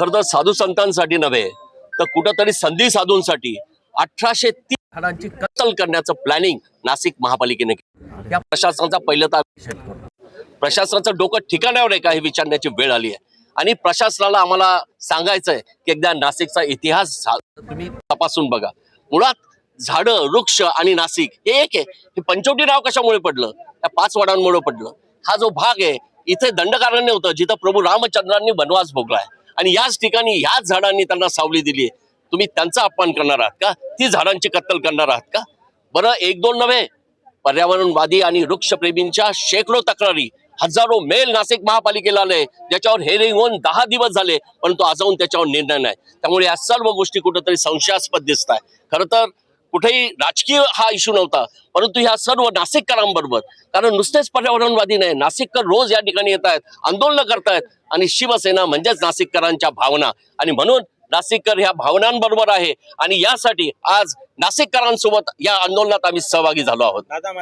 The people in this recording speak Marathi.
खरं तर साधू संतांसाठी नव्हे तर कुठंतरी संधी साधूंसाठी अठराशे तीस झाडांची कत्तल करण्याचं प्लॅनिंग नाशिक महापालिकेने केलं. या प्रशासनाचा पहिलं तर. प्रशासनाचं डोकं ठिकाणावर आहे का हे विचारण्याची वेळ आली आहे. आणि प्रशासनाला आम्हाला सांगायचंय की एकदा नाशिकचा इतिहास तुम्ही तपासून बघा. मुळात झाडं वृक्ष आणि नाशिक हे एक आहे. हे पंचवटी नाव कशामुळे पडलं? त्या पाच वडांमुळे पडलं. हा जो भाग आहे इथे दंडकारण्य होतं जिथं प्रभू रामचंद्रांनी वनवास भोगलाय आणि याच ठिकाणी ह्याच झाडांनी त्यांना सावली दिली तुम्ही त्यांचा अपमान करणार आहात का? ती झाडांची कत्तल करणार आहात का? बरं एक दोन नव्हे. पर्यावरणवादी आणि वृक्षप्रेमींच्या शेकडो तक्रारी. हजारो मेल नाशिक महापालिकेला आले. ज्याच्यावर हेरिंग होऊन दहा दिवस झाले परंतु आजवून त्याच्यावर निर्णय नाही. त्यामुळे या सर्व गोष्टी कुठेतरी संशयास्पद दिसत आहे खरं तर कुठेही राजकीय हा इश्यू नव्हता. परंतु ह्या सर्व नाशिककरांबरोबर कारण नुसतेच पर्यावरणवादी नाही नाशिककर रोज या ठिकाणी येत आहेत आंदोलनं करतायत आणि शिवसेना म्हणजेच नाशिककरांच्या भावना. आणि म्हणून नाशिककर ह्या भावनांबरोबर आहे आणि यासाठी आज नाशिककरांसोबत या आंदोलनात आम्ही सहभागी झालो आहोत. दादा